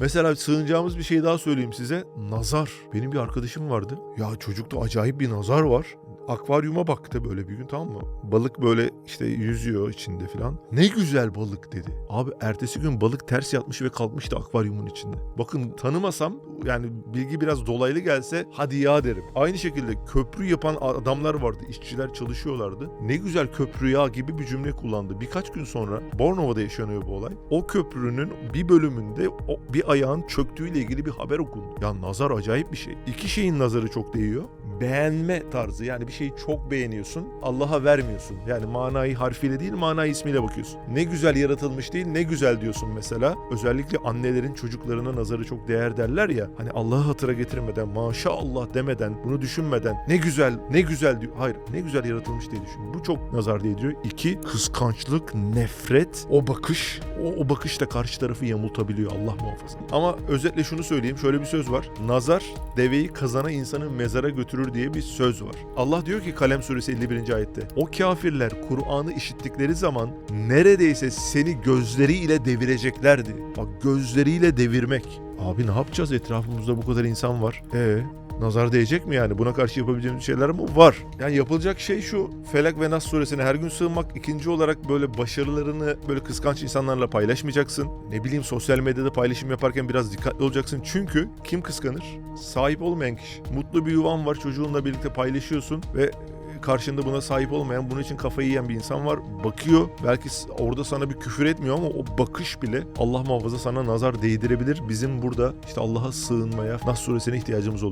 Mesela sığınacağımız bir şey daha söyleyeyim size. Nazar. Benim bir arkadaşım vardı. Ya çocukta acayip bir nazar var. Akvaryuma baktı böyle bir gün tamam mı? Balık böyle işte yüzüyor içinde falan. Ne güzel balık dedi. Abi ertesi gün balık ters yatmış ve kalkmıştı akvaryumun içinde. Bakın tanımasam yani bilgi biraz dolaylı gelse hadi ya derim. Aynı şekilde köprü yapan adamlar vardı. işçiler çalışıyorlardı. Ne güzel köprü ya gibi bir cümle kullandı. Birkaç gün sonra Bornova'da yaşanıyor bu olay. O köprünün bir bölümünde o bir ayağın çöktüğüyle ilgili bir haber okundu. Ya nazar acayip bir şey. İki şeyin nazarı çok değiyor. Beğenme tarzı yani bir şeyi çok beğeniyorsun Allah'a vermiyorsun. Yani manayı harfiyle değil manayı ismiyle bakıyorsun. Ne güzel yaratılmış değil ne güzel diyorsun mesela. Özellikle annelerin çocuklarına nazarı çok değer derler ya. Hani Allah'ı hatıra getirmeden maşallah demeden bunu düşünmeden ne güzel ne güzel diyor. Hayır ne güzel yaratılmış diye düşün. Bu çok nazar değdiriyor. İki kıskançlık, nefret, o bakış. O, o bakış karşı tarafı yamultabiliyor Allah muhafaza. Ama özetle şunu söyleyeyim. Şöyle bir söz var. Nazar deveyi kazana insanı mezara götürür diye bir söz var. Allah diyor ki Kalem suresi 51. ayette. O kafirler Kur'an'ı işittikleri zaman neredeyse seni gözleriyle devireceklerdi. Bak gözleriyle devirmek. Abi ne yapacağız etrafımızda bu kadar insan var. E Nazar değecek mi yani? Buna karşı yapabileceğimiz şeyler mi? Var. Yani yapılacak şey şu. Felak ve Nas suresine her gün sığınmak. İkinci olarak böyle başarılarını böyle kıskanç insanlarla paylaşmayacaksın. Ne bileyim sosyal medyada paylaşım yaparken biraz dikkatli olacaksın. Çünkü kim kıskanır? Sahip olmayan kişi. Mutlu bir yuvan var çocuğunla birlikte paylaşıyorsun ve karşında buna sahip olmayan, bunun için kafayı yiyen bir insan var. Bakıyor, belki orada sana bir küfür etmiyor ama o bakış bile Allah muhafaza sana nazar değdirebilir. Bizim burada işte Allah'a sığınmaya, Nas suresine ihtiyacımız oluyor.